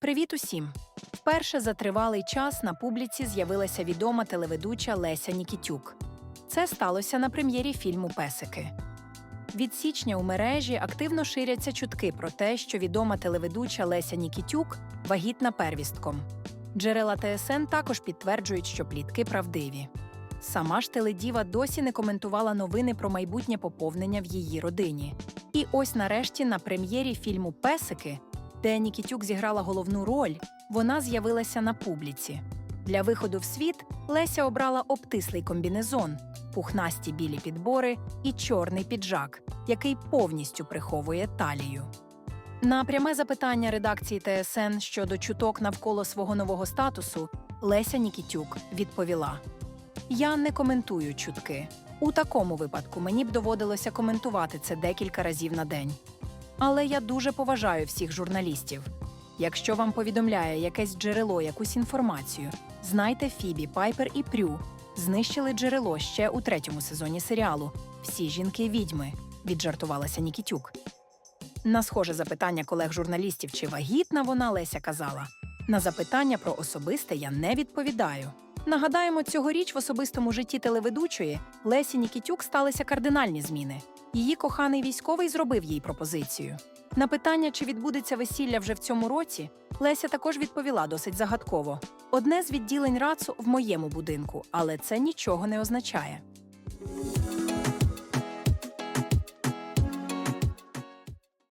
Привіт усім! Вперше за тривалий час на публіці з'явилася відома телеведуча Леся Нікітюк. Це сталося на прем'єрі фільму Песики. Від січня у мережі активно ширяться чутки про те, що відома телеведуча Леся Нікітюк вагітна первістком. Джерела ТСН також підтверджують, що плітки правдиві. Сама ж теледіва досі не коментувала новини про майбутнє поповнення в її родині. І ось нарешті на прем'єрі фільму Песики, де Нікітюк зіграла головну роль, вона з'явилася на публіці. Для виходу в світ Леся обрала обтислий комбінезон, пухнасті білі підбори і чорний піджак, який повністю приховує талію. На пряме запитання редакції ТСН щодо чуток навколо свого нового статусу Леся Нікітюк відповіла: Я не коментую чутки. У такому випадку мені б доводилося коментувати це декілька разів на день. Але я дуже поважаю всіх журналістів. Якщо вам повідомляє якесь джерело якусь інформацію, знайте Фібі, Пайпер і Прю знищили джерело ще у третьому сезоні серіалу Всі жінки відьми, віджартувалася Нікітюк. На схоже запитання колег-журналістів, чи вагітна вона Леся казала. На запитання про особисте я не відповідаю. Нагадаємо, цьогоріч в особистому житті телеведучої Лесі Нікітюк сталися кардинальні зміни. Її коханий військовий зробив їй пропозицію. На питання, чи відбудеться весілля вже в цьому році, Леся також відповіла досить загадково: одне з відділень РАЦу в моєму будинку, але це нічого не означає.